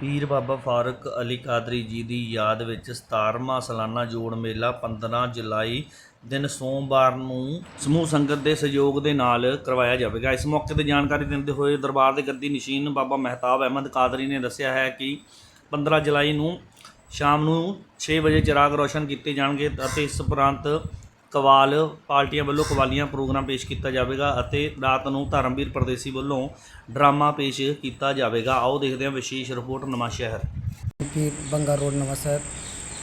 ਪੀਰ ਬਾਬਾ ਫਾਰੂਕ ਅਲੀ ਕਾਦਰੀ ਜੀ ਦੀ ਯਾਦ ਵਿੱਚ 17ਵਾਂ ਸਾਲਾਨਾ ਜੋੜ ਮੇਲਾ 15 ਜੁਲਾਈ ਦਿਨ ਸੋਮਵਾਰ ਨੂੰ ਸਮੂਹ ਸੰਗਤ ਦੇ ਸਹਿਯੋਗ ਦੇ ਨਾਲ ਕਰਵਾਇਆ ਜਾਵੇਗਾ। ਇਸ ਮੌਕੇ ਤੇ ਜਾਣਕਾਰੀ ਦਿੰਦੇ ਹੋਏ ਦਰਬਾਰ ਦੇ ਗੱਦੀ ਨਸ਼ੀਨ ਬਾਬਾ ਮਹਿਤਾਬ ਅਹਿਮਦ ਕਾਦਰੀ ਨੇ ਦੱਸਿਆ ਹੈ ਕਿ 15 ਜੁਲਾਈ ਨੂੰ ਸ਼ਾਮ ਨੂੰ 6 ਵਜੇ ਚਿਰਾਗ ਰੋਸ਼ਨ ਕੀਤੇ ਜਾਣਗੇ ਅਤੇ ਇਸ ਉਪਰੰਤ ਕਵਾਲ ਪਾਰਟੀਆਂ ਵੱਲੋਂ ਕਵਾਲੀਆਂ ਪ੍ਰੋਗਰਾਮ ਪੇਸ਼ ਕੀਤਾ ਜਾਵੇਗਾ ਅਤੇ ਰਾਤ ਨੂੰ ਧਰਮਵੀਰ ਪਰਦੇਸੀ ਵੱਲੋਂ ਡਰਾਮਾ ਪੇਸ਼ ਕੀਤਾ ਜਾਵੇਗਾ। ਆਓ ਦੇਖਦੇ ਹਾਂ ਵਿਸ਼ੇਸ਼ ਰਿਪੋਰਟ ਨਵਾਂ ਸ਼ਹਿਰ। ਪੀਰ ਬੰਗਾ ਰੋਡ ਨਵਾਂ ਸ਼ਹਿਰ,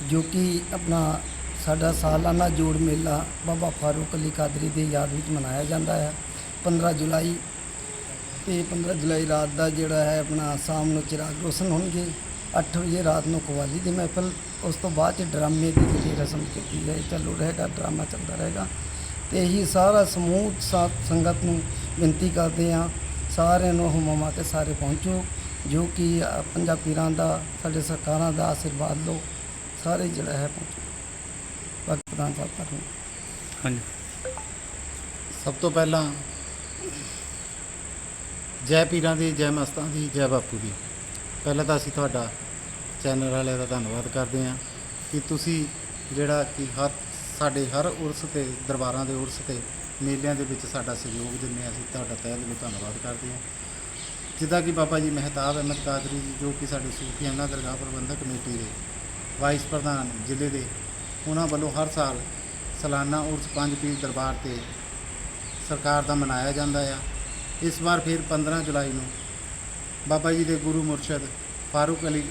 ਜੋ ਕਿ ਆਪਣਾ ਸਾਡਾ ਸਾਲਾਨਾ ਜੋੜ ਮੇਲਾ ਬਾਬਾ ਫਾਰੂਕ ਅਲੀ ਕਾਦਰੀ ਦੀ ਯਾਦ ਵਿੱਚ ਮਨਾਇਆ ਜਾਂਦਾ ਹੈ। 15 ਜੁਲਾਈ ਤੇ 15 ਜੁਲਾਈ ਰਾਤ ਦਾ ਜਿਹੜਾ ਹੈ ਆਪਣਾ ਸ਼ਾਮ ਨੂੰ ਚਿਰਾਗ ਰੋਸ਼ਨ ਹੋਣਗੇ। 8 ਵਜੇ ਰਾਤ ਨੂੰ ਕਵਾਲੀ ਦੀ ਮਹਿਫਲ ਉਸ ਤੋਂ ਬਾਅਦ ਚ ਡਰਾਮੇ ਦੀ ਜਿਹੜੀ ਰਸਮ ਕੀਤੀ ਹੈ ਚਾਲੂ ਰਹੇਗਾ ਡਰਾਮਾ ਚੱਲਦਾ ਰਹੇਗਾ। ਤੇ ਇਹੀ ਸਾਰਾ ਸਮੂਹ ਸਾਥ ਸੰਗਤ ਨੂੰ ਬੇਨਤੀ ਕਰਦੇ ਹਾਂ ਸਾਰਿਆਂ ਨੂੰ ਹਮਾਮਾ ਕੇ ਸਾਰੇ ਪਹੁੰਚੋ ਜੋ ਕਿ ਅ, ਪੰਜਾਂ ਪੀਰਾਂ ਦਾ ਸਾਡੇ ਸਰਕਾਰਾਂ ਦਾ ਆਸ਼ੀਰਵਾਦ ਲਓ ਸਾਰੇ ਜਿਹੜਾ ਹੈ ਪਹੁੰਚੋ। ਬਾਕੀ ਪ੍ਰਧਾਨ ਸਾਹਿਬ ਕਰਨ ਹਾਂਜੀ। ਸਭ ਤੋਂ ਪਹਿਲਾਂ ਜੈ ਪੀਰਾਂ ਦੀ ਜੈ ਮਸਤਾਂ ਦੀ ਜੈ ਬਾਪੂ ਦੀ। ਪਹਿਲਾਂ ਤਾਂ ਅਸੀਂ ਤੁਹਾਡਾ ਚੈਨਲ ਵਾਲਿਆਂ ਦਾ ਧੰਨਵਾਦ ਕਰਦੇ ਹਾਂ ਕਿ ਤੁਸੀਂ ਜਿਹੜਾ ਕਿ ਹਰ, ਸਾਡੇ ਹਰ ਉਰਸ ਤੇ, ਦਰਬਾਰਾਂ ਦੇ ਉਰਸ ਤੇ, ਮੇਲਿਆਂ ਦੇ ਵਿੱਚ ਸਾਡਾ ਸਹਿਯੋਗ ਦਿੰਦੇ ਹਾਂ ਅਸੀਂ, ਤੁਹਾਡਾ ਤਹਿ ਦਿਲੋਂ ਧੰਨਵਾਦ ਕਰਦੇ ਹਾਂ। ਜਿੱਦਾਂ ਕਿ ਬਾਬਾ ਜੀ ਮਹਿਤਾਬ ਅਹਿਮਦ ਕਾਦਰੀ ਜੀ, ਜੋ ਕਿ ਸਾਡੇ ਸੂਫੀਆਨਾ ਦਰਗਾਹ ਪ੍ਰਬੰਧਕ ਕਮੇਟੀ ਦੇ ਵਾਈਸ ਪ੍ਰਧਾਨ ਜ਼ਿਲ੍ਹੇ ਦੇ, ਉਹਨਾਂ ਵੱਲੋਂ ਹਰ ਸਾਲ ਸਾਲਾਨਾ ਉਰਸ ਪੰਜ ਪੀਰ ਦਰਬਾਰ ਤੇ ਸਰਕਾਰ ਦਾ ਮਨਾਇਆ ਜਾਂਦਾ ਆ। ਇਸ ਵਾਰ ਫਿਰ 15 ਜੁਲਾਈ ਨੂੰ ਬਾਬਾ ਜੀ ਦੇ ਗੁਰੂ ਮੁਰਸ਼ਦ ਫਾਰੂਕ ਅਲੀ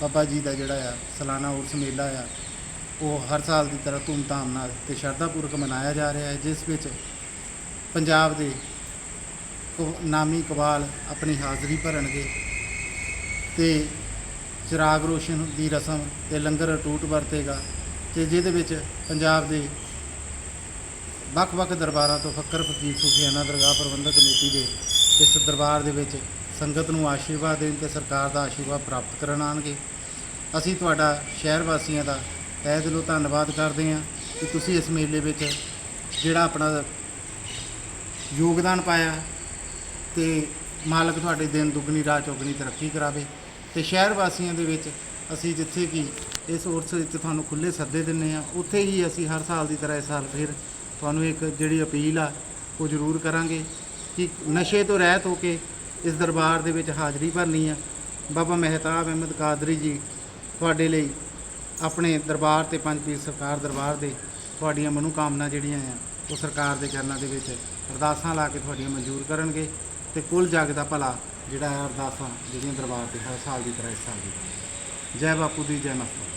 ਬਾਬਾ ਜੀ ਦਾ ਜਿਹੜਾ ਆ, ਸਾਲਾਨਾ ਉਰਸ ਮੇਲਾ ਆ, ਉਹ ਹਰ ਸਾਲ ਦੀ ਤਰ੍ਹਾਂ ਧੂਮਧਾਮ ਨਾਲ ਤੇ ਸ਼ਰਧਾਪੂਰਵਕ ਮਨਾਇਆ ਜਾ ਰਿਹਾ ਹੈ, ਜਿਸ ਵਿੱਚ ਪੰਜਾਬ ਦੇ ਕੋ- ਨਾਮੀ ਕਬਾਲ ਆਪਣੀ ਹਾਜ਼ਰੀ ਭਰਨਗੇ ਤੇ ਚਿਰਾਗ ਰੋਸ਼ਨ ਦੀ ਰਸਮ ਤੇ ਲੰਗਰ ਟੂਟ ਵਰਤੇਗਾ ਤੇ ਜਿਹਦੇ ਵਿੱਚ ਪੰਜਾਬ ਦੇ ਵੱਖ-ਵੱਖ ਦਰਬਾਰਾਂ ਤੋਂ ਫੱਕਰ ਫਕੀਰ ਸੂਫੀਆਨਾ ਦਰਗਾਹ ਪ੍ਰਬੰਧਕ ਕਮੇਟੀ ਦੇ ਇਸ ਦਰਬਾਰ ਦੇ ਵਿੱਚ ਸੰਗਤ ਨੂੰ ਆਸ਼ੀਰਵਾਦ ਦੇਣ ਤੇ ਸਰਕਾਰ ਦਾ ਆਸ਼ੀਰਵਾਦ ਪ੍ਰਾਪਤ ਕਰਨ ਆਉਣਗੇ। ਅਸੀਂ ਤੁਹਾਡਾ ਸ਼ਹਿਰ ਵਾਸੀਆਂ ਦਾ ਤਹਿ ਦਿਲੋਂ ਧੰਨਵਾਦ ਕਰਦੇ ਹਾਂ ਕਿ ਤੁਸੀਂ ਇਸ ਮੇਲੇ ਵਿੱਚ ਜਿਹੜਾ ਆਪਣਾ ਯੋਗਦਾਨ ਪਾਇਆ ਤੇ ਮਾਲਕ ਤੁਹਾਡੇ ਦਿਨ ਦੁੱਗਣੀ, ਰਾਤ ਚੌਗਣੀ ਤਰੱਕੀ ਕਰਾਵੇ ਤੇ ਸ਼ਹਿਰ ਵਾਸੀਆਂ ਦੇ ਵਿੱਚ ਅਸੀਂ ਜਿੱਥੇ ਕਿ ਇਸ ਉਰਸ ਵਿੱਚ ਤੁਹਾਨੂੰ ਖੁੱਲੇ ਸੱਦੇ ਦਿੰਨੇ ਆ ਉੱਥੇ ਹੀ ਅਸੀਂ ਹਰ ਸਾਲ ਦੀ ਤਰ੍ਹਾਂ ਇਸ ਸਾਲ ਫਿਰ ਤੁਹਾਨੂੰ ਇੱਕ ਜਿਹੜੀ ਅਪੀਲ ਆ ਉਹ ਜ਼ਰੂਰ ਕਰਾਂਗੇ ਕਿ ਨਸ਼ੇ ਤੋਂ ਰਹਿਤ ਹੋ ਕੇ ਇਸ ਦਰਬਾਰ ਦੇ ਵਿੱਚ ਹਾਜ਼ਰੀ ਭਰਨੀ ਆ। ਬਾਬਾ ਮਹਿਤਾਬ ਅਹਿਮਦ ਕਾਦਰੀ ਜੀ ਤੁਹਾਡੇ ਲਈ ਆਪਣੇ ਦਰਬਾਰ ਤੇ ਪੰਜ ਪੀਰ ਸਰਕਾਰ ਦਰਬਾਰ ਦੇ ਤੁਹਾਡੀਆਂ ਮਨੋਕਾਮਨਾ ਜਿਹੜੀਆਂ ਆ, ਉਹ ਸਰਕਾਰ ਦੇ ਚਰਨਾਂ ਦੇ ਵਿੱਚ ਅਰਦਾਸਾਂ ਲਾ ਕੇ ਤੁਹਾਡੀਆਂ ਮਨਜ਼ੂਰ ਕਰਨਗੇ ਤੇ ਕੁੱਲ ਜਗ ਦਾ ਭਲਾ ਜਿਹੜਾ ਹੈ ਅਰਦਾਸਾਂ ਜਿਹੜੀਆਂ ਦਰਬਾਰ ਤੇ ਹਰ ਸਾਲ ਦੀ ਤਰ੍ਹਾਂ ਇਸ ਸਾਲ ਦੀ ਜੈ ਬਾਪੂ ਦੀ ਜੈ ਮਾਤਾ